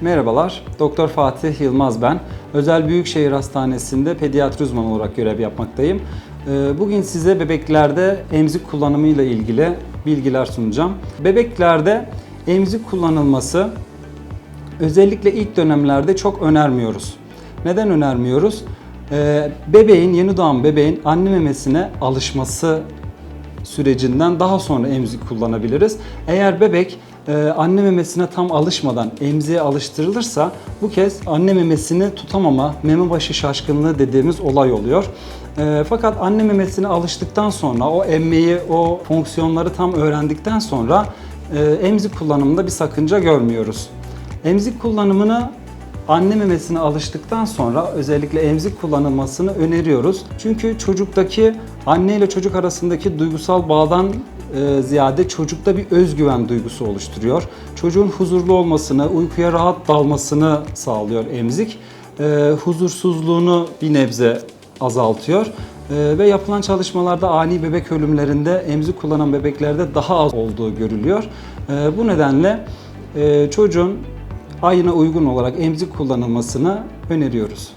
Merhabalar, Doktor Fatih Yılmaz ben. Özel Büyükşehir Hastanesi'nde pediatri uzmanı olarak görev yapmaktayım. Ee, Bugün size bebeklerde emzik kullanımı ile ilgili bilgiler sunacağım. Bebeklerde emzik kullanılması özellikle ilk dönemlerde çok önermiyoruz. Neden önermiyoruz? Ee, bebeğin, yeni doğan bebeğin anne memesine alışması sürecinden daha sonra emzik kullanabiliriz. Eğer bebek e, anne memesine tam alışmadan emziğe alıştırılırsa bu kez anne memesini tutamama, meme başı şaşkınlığı dediğimiz olay oluyor. E, Fakat anne memesine alıştıktan sonra o emmeyi, o fonksiyonları tam öğrendikten sonra e, emzik kullanımında bir sakınca görmüyoruz. Emzik kullanımını anne memesine alıştıktan sonra özellikle emzik kullanılmasını öneriyoruz. Çünkü çocuktaki anne ile çocuk arasındaki duygusal bağdan ziyade çocukta bir özgüven duygusu oluşturuyor. Çocuğun huzurlu olmasını, uykuya rahat dalmasını sağlıyor emzik. E, huzursuzluğunu bir nebze azaltıyor. E, ve yapılan çalışmalarda ani bebek ölümlerinde emzik kullanan bebeklerde daha az olduğu görülüyor. E, bu nedenle e, çocuğun ayına uygun olarak emzik kullanılmasını öneriyoruz.